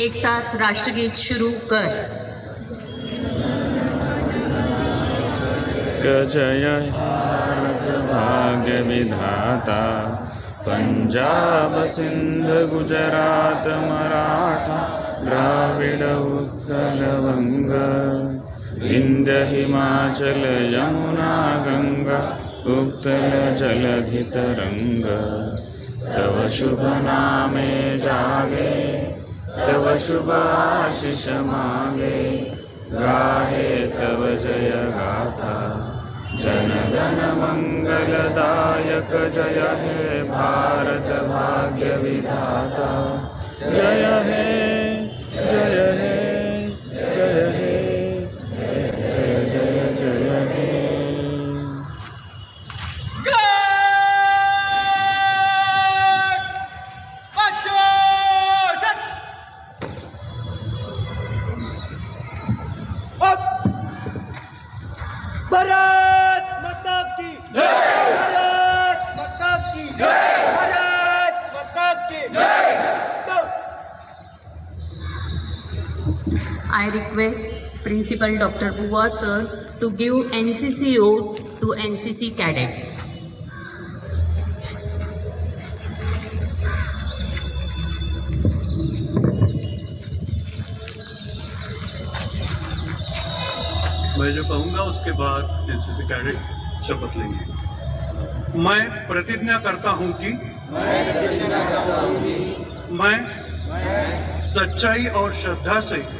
एक साथ राष्ट्रगीत शुरू कर। जय भाग विधाता पंजाब सिंध गुजरात मराठा द्राविड उत्कल वंग विंध्य हिमाचल यमुना गंगा उत्कल जलधि तव शुभ नामे जागे। तव शुभ आशिष मागे गाहे तव जय गाथा जनगण मङ्गलदायक जय हे भारत भाग्य विधाता जय हे request principal dr bua sir to give ncco to ncc cadets. मैं जो कहूँगा उसके बाद एनसीसी कैडेट शपथ लेंगे। मैं प्रतिज्ञा करता हूँ कि मैं, सच्चाई और श्रद्धा से, से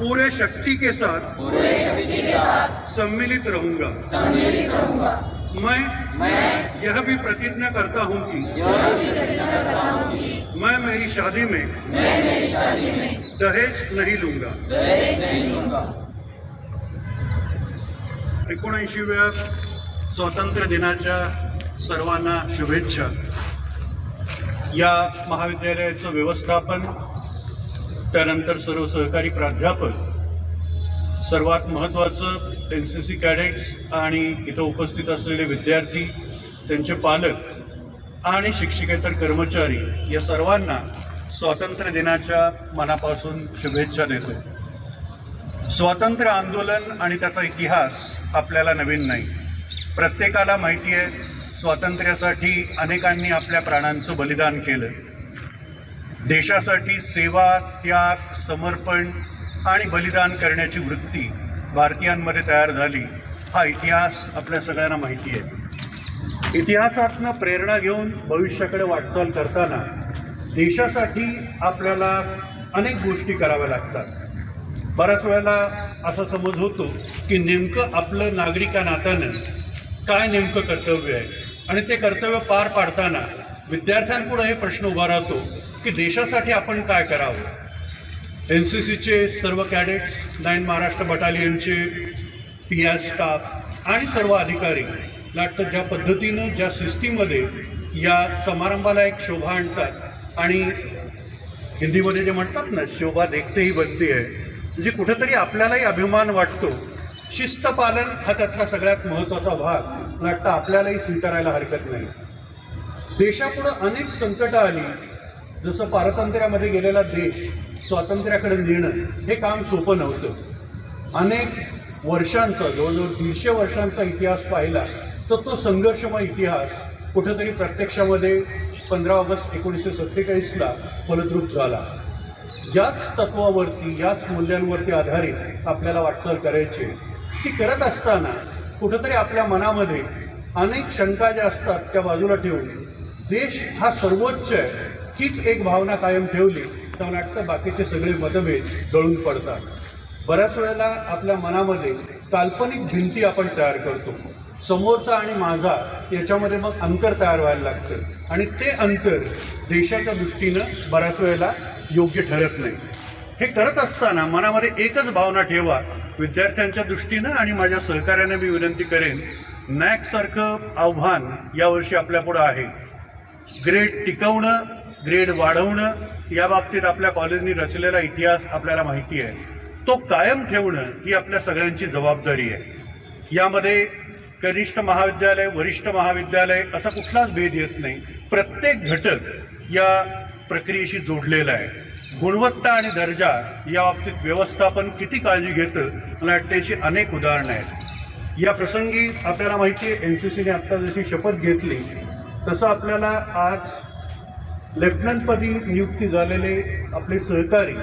पूरे शक्ति के साथ पूरे शक्ति के साथ सम्मिलित रहूँगा। सम्मिलित रहूँगा। मैं मैं यह भी प्रतिज्ञा करता हूँ कि मैं मेरी शादी में दहेज नहीं लूँगा। एकोणऐंशीव्या स्वातंत्र्य दिनाच्या सर्वांना शुभेच्छा. या महाविद्यालयाचं व्यवस्थापन त्यानंतर सर्व सहकारी प्राध्यापक सर्वात महत्त्वाचं एन सी सी कॅडेट्स आणि इथं उपस्थित असलेले विद्यार्थी त्यांचे पालक आणि शिक्षकेतर कर्मचारी या सर्वांना स्वातंत्र्य दिनाच्या मनापासून शुभेच्छा देतो. स्वातंत्र्य आंदोलन आणि त्याचा इतिहास आपल्याला नवीन नाही. प्रत्येकाला माहिती आहे स्वातंत्र्यासाठी अनेकांनी आपल्या प्राणांचं बलिदान केलं. देशासाठी सेवा त्याग समर्पण आणि बलिदान करण्याची वृत्ती भारतीयांमध्ये तयार झाली हा इतिहास आपल्या सगळ्यांना माहिती आहे. इतिहासातनं प्रेरणा घेऊन भविष्याकडे वाटचाल करताना देशासाठी आपल्याला अनेक गोष्टी कराव्या लागतात. बऱ्याच वेळेला असा समज होतो की नेमकं आपलं नागरिका नात्यानं काय नेमकं कर्तव्य आहे? आणि ते कर्तव्य पार पाडताना विद्यार्थ्यांपुढं हे प्रश्न उभा राहतो की देशासाठी आपण काय करावं? एन सी सीचे सर्व कॅडेट्स नाईन महाराष्ट्र बटालियनचे पी आर स्टाफ आणि सर्व अधिकारी मला ज्या पद्धतीनं ज्या शिस्तीमध्ये या समारंभाला एक शोभा आणतात आणि हिंदीमध्ये जे म्हणतात ना शोभा देखते ही बनती आहे म्हणजे कुठेतरी आपल्यालाही अभिमान वाटतो. शिस्तपालन हा त्यातला सगळ्यात महत्त्वाचा भाग. मला आपल्यालाही स्वीकारायला हरकत नाही. देशापुढं अनेक संकटं आली जसं पारतंत्र्यामध्ये गेलेला देश स्वातंत्र्याकडे नेणं हे काम सोपं नव्हतं. अनेक वर्षांचा जवळजवळ दीडशे वर्षांचा इतिहास पाहिला तर तो संघर्षमय इतिहास कुठंतरी प्रत्यक्षामध्ये पंधरा ऑगस्ट एकोणीसशे सत्तेचाळीसला फलद्रूप झाला. याच तत्वावरती याच मूल्यांवरती आधारित आपल्याला वाटचाल करायची ती करत असताना कुठंतरी आपल्या मनामध्ये अनेक शंका ज्या असतात त्या बाजूला ठेवून देश हा सर्वोच्च आहे. हीच एक भावना कायम ठेवली तर मला वाटतं बाकीचे सगळे मतभेद गळून पडतात. बऱ्याच वेळेला आपल्या मनामध्ये काल्पनिक भिंती आपण तयार करतो. समोरचा आणि माझा याच्यामध्ये मग अंतर तयार व्हायला लागतं. आणि ते अंतर देशाच्या दृष्टीनं बऱ्याच वेळेला योग्य ठरत नाही. हे करत असताना मनामध्ये एकच भावना ठेवा विद्यार्थ्यांच्या दृष्टीनं आणि माझ्या सहकार्याने मी विनंती करेन नॅकसारखं आव्हान यावर्षी आपल्यापुढं आहे. ग्रेड टिकवणं ग्रेड वाढवणं या बाबतीत आपल्या कॉलेजनी रचलेला इतिहास आपल्याला माहिती आहे. तो कायम ठेवणं ही आपल्या सगळ्यांची जबाबदारी आहे. यामध्ये कनिष्ठ महाविद्यालय वरिष्ठ महाविद्यालय असा कुठलाच भेद येत नाही. प्रत्येक घटक या प्रक्रियेशी जोडलेला आहे. गुणवत्ता आणि दर्जा या बाबतीत व्यवस्थापन किती काळजी घेतं मला वाटतं याची अनेक उदाहरणं आहेत. या प्रसंगी आपल्याला माहिती आहे एन सी सीने आत्ता जशी शपथ घेतली तसं आपल्याला आज लेफ्टनंटपदी नियुक्ती झालेले आपले सहकारी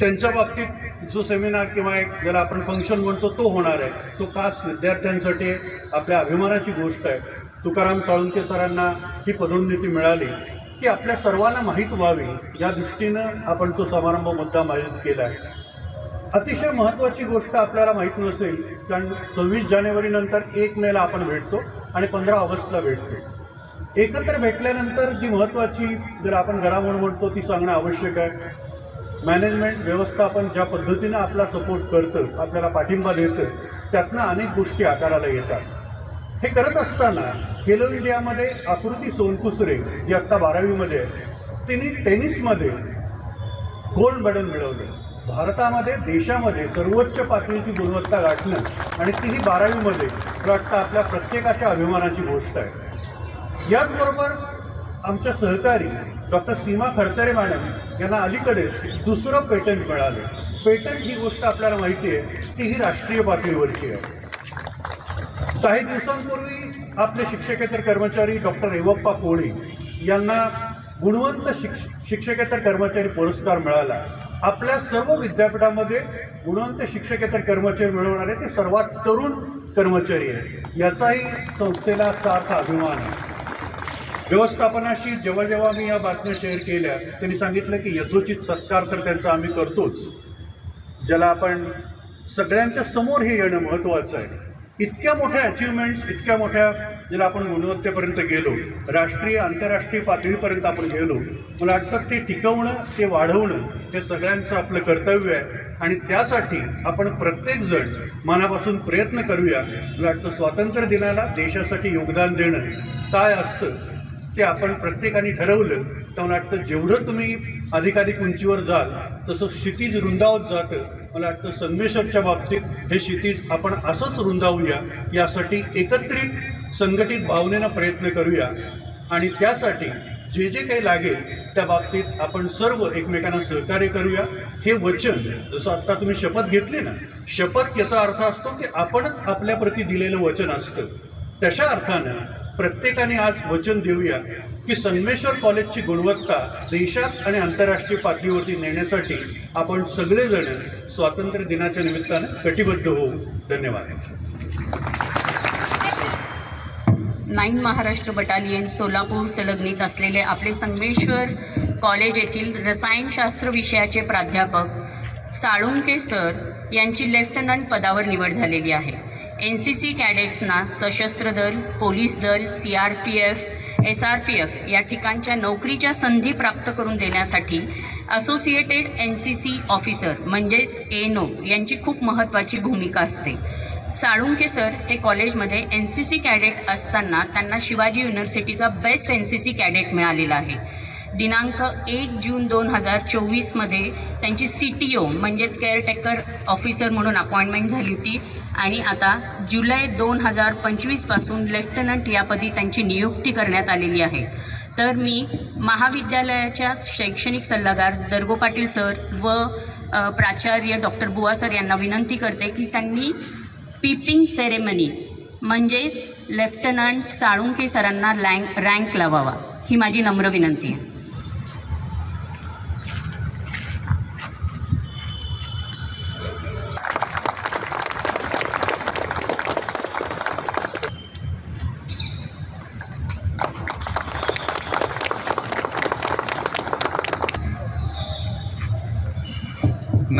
त्यांच्या बाबतीत जो सेमिनार किंवा एक ज्याला आपण फंक्शन म्हणतो तो होणार आहे. तो खास विद्यार्थ्यांसाठी आपल्या अभिमानाची गोष्ट आहे. तुकाराम साळुंके सरांना ही पदोन्नती मिळाली. ती आपल्या सर्वांना माहीत व्हावी या दृष्टीनं आपण तो समारंभ मुद्दाम आयोजित केला आहे. अतिशय महत्त्वाची गोष्ट आपल्याला माहीत नसेल कारण सव्वीस जानेवारीनंतर एक मेला आपण भेटतो आणि पंधरा ऑगस्टला भेटतो. एकत्र भेटल्यानंतर जी महत्त्वाची जर आपण घडामोड म्हणतो ती सांगणं आवश्यक आहे. मॅनेजमेंट व्यवस्थापन ज्या पद्धतीनं आपला सपोर्ट करतं आपल्याला पाठिंबा देतं त्यातनं अनेक गोष्टी आकाराला येतात. हे करत असताना खेलो इंडियामध्ये आकृती सोनकुसरे जी आत्ता बारावीमध्ये आहे तिने टेनिसमध्ये गोल्ड मेडल मिळवलं. भारतामध्ये देशामध्ये सर्वोच्च पातळीची गुणवत्ता गाठणं आणि तीही बारावीमध्ये. वाटतं आपल्या प्रत्येकाच्या अभिमानाची गोष्ट आहे. याचबरोबर आमच्या सहकारी डॉक्टर सीमा खडतरे मॅडम यांना अलीकडेच दुसरं पेटंट मिळालं. पेटंट ही गोष्ट आपल्याला माहिती आहे ती ही राष्ट्रीय पातळीवरची आहे. काही दिवसांपूर्वी आपले शिक्षकेतर कर्मचारी डॉक्टर रेवप्पा कोळी यांना गुणवंत शिक्ष शिक्षकेतर कर्मचारी पुरस्कार मिळाला. आपल्या सर्व विद्यापीठामध्ये गुणवंत शिक्षकेतर कर्मचारी मिळवणारे ते सर्वात तरुण कर्मचारी आहेत. याचाही संस्थेला सार्थ अभिमान आहे. व्यवस्थापनाशी जेव्हा जेव्हा मी या बातम्या शेअर केल्या त्यांनी सांगितलं की यथोचित सत्कार तर त्यांचा आम्ही करतोच. ज्याला आपण सगळ्यांच्या समोर हे येणं महत्त्वाचं आहे. इतक्या मोठ्या अचिव्हमेंट्स इतक्या मोठ्या ज्याला आपण गुणवत्तेपर्यंत गेलो राष्ट्रीय आंतरराष्ट्रीय पातळीपर्यंत आपण गेलो मला वाटतं ते टिकवणं ते वाढवणं हे सगळ्यांचं आपलं कर्तव्य आहे. आणि त्यासाठी आपण प्रत्येकजण मनापासून प्रयत्न करूया. मला वाटतं स्वातंत्र्य दिनाला देशासाठी योगदान देणं काय असतं ते आपण प्रत्येकाने ठरवलं तर मला वाटतं जेवढं तुम्ही अधिकाधिक उंचीवर जाल तसं क्षितिज रुंदावत जातं. मला वाटतं संगमेश्वरच्या बाबतीत हे क्षितिज आपण असंच रुंदावूया यासाठी एकत्रित संघटित भावनेनं प्रयत्न करूया. आणि त्यासाठी जे जे काही लागेल त्या बाबतीत आपण सर्व एकमेकांना सहकार्य करूया. हे वचन जसं आत्ता तुम्ही शपथ घेतली ना शपथ याचा अर्थ असतो की आपणच आपल्याप्रती दिलेलं वचन असतं. तशा अर्थानं प्रत्येकाने आज वचन देऊया की संगमेश्वर कॉलेजची गुणवत्ता देशात आणि आंतरराष्ट्रीय पातळीवरती नेण्यासाठी आपण सगळेजण स्वातंत्र्य दिनाच्या निमित्तानं कटिबद्ध होऊ. धन्यवाद. नाईन महाराष्ट्र बटालियन सोलापूर संलग्नित असलेले आपले संगमेश्वर कॉलेज येथील रसायनशास्त्र विषयाचे प्राध्यापक साळुंके सर यांची लेफ्टनंट पदावर निवड झालेली आहे. एन सी सी कॅडेट्सना सशस्त्र दल पोलीस दल C R P F S R P F या ठिकाणच्या नोकरीच्या संधी प्राप्त करून देण्यासाठी associated N C C officer म्हणजेच एनो यांची खूप महत्त्वाची भूमिका असते. साळुंके सर हे कॉलेजमध्ये एन सी सी कॅडेट असताना त्यांना Shivaji युनिव्हर्सिटीचा best N C C cadet मिळालेला आहे. दिनांक एक जून दोन हजार चोवीसमध्ये त्यांची सी टी ओ म्हणजेच केअरटेकर ऑफिसर म्हणून अपॉइंटमेंट झाली होती. आणि आता जुलै दोन हजार पंचवीसपासून लेफ्टनंट यापदी त्यांची नियुक्ती करण्यात आलेली आहे. तर मी महाविद्यालयाच्या शैक्षणिक सल्लागार दर्गो पाटील सर व प्राचार्य डॉक्टर बुवा सर यांना विनंती करते की त्यांनी पीपिंग सेरेमनी म्हणजेच लेफ्टनंट साळुंके सरांना लँक रँक लावावा. ही माझी नम्र विनंती आहे.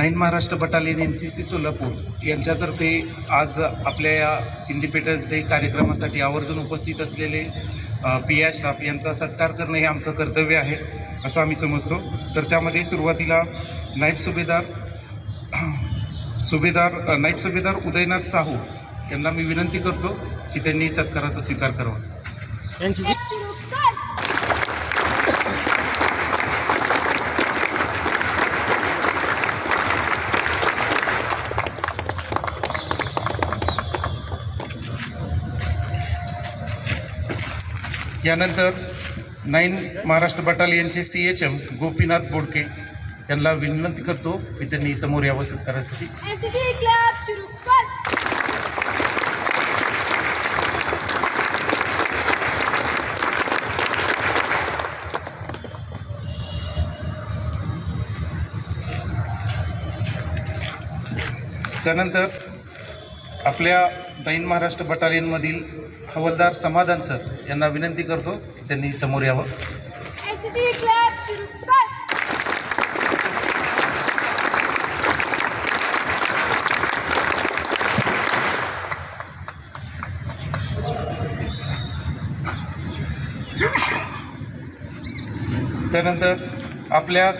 Nine Maharashtra battalion N C C Solapur यांच्यातर्फे आज आपल्या या इंडिपेंडन्स डे कार्यक्रमासाठी आवर्जून उपस्थित असलेले पी आय स्टाफ यांचा सत्कार करणं हे आमचं कर्तव्य आहे असं आम्ही समजतो. तर त्यामध्ये सुरुवातीला नाईब सुभेदार सुभेदार नाईब सुभेदार उदयनाथ साहू यांना मी विनंती करतो की त्यांनी सत्काराचा स्वीकार करावा. एन सी सी यानंतर nine Maharashtra बटालियनचे C H M Gopinath Bodke यांना विनंती करतो की त्यांनी समोर यावं सत्कारासाठी. त्यानंतर आपल्या नाईन महाराष्ट्र बटालियनमधील हवालदार समाधान सर यांना विनंती करतो त्यांनी समोर यावं. त्यानंतर आपल्या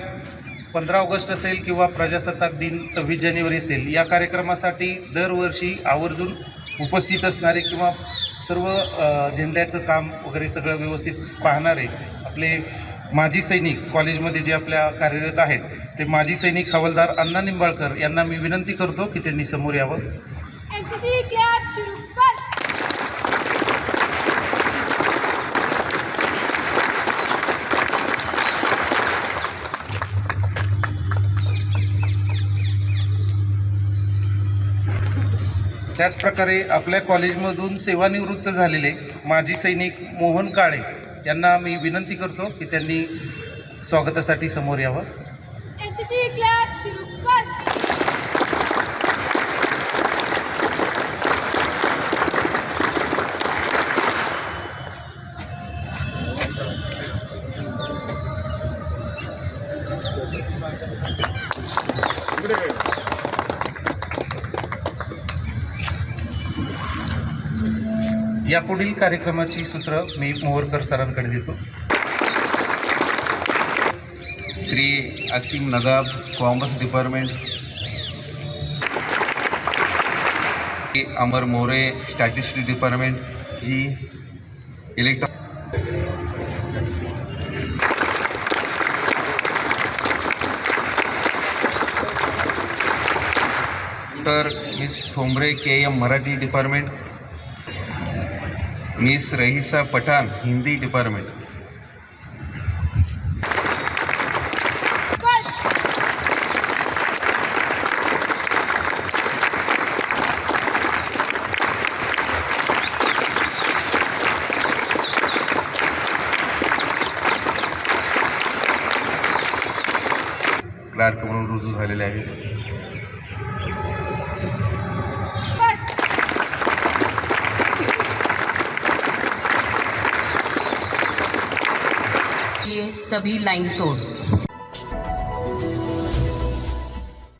पंधरा ऑगस्ट असेल किंवा प्रजासत्ताक दिन सव्वीस जानेवारी असेल या कार्यक्रमासाठी दरवर्षी आवर्जून उपस्थित असणारे किंवा सर्व झेंड्याचं काम वगैरे सगळं व्यवस्थित पाहणारे आपले माजी सैनिक कॉलेजमध्ये जे आपल्या कार्यरत आहेत ते माजी सैनिक हवालदार अण्णा निंबाळकर यांना मी विनंती करतो की त्यांनी समोर यावं एनसीसी क्लब शुरू कर त्याचप्रकारे आपल्या कॉलेजमधून सेवानिवृत्त झालेले माजी सैनिक मोहन काळे यांना मी विनंती करतो की त्यांनी स्वागतासाठी समोर यावं. यापुढील कार्यक्रमाची सूत्र मी मोहरकर सरांकडे देतो. Shri Asim Nagab commerce department. Amar More statistic department. जी इलेक्ट्रॉ doctor miss Thombre K M Marathi department. Miss Rahisa Pathan Hindi department clerk म्हणून रुजू झालेले आहेत ये सभी लाइन तोड़।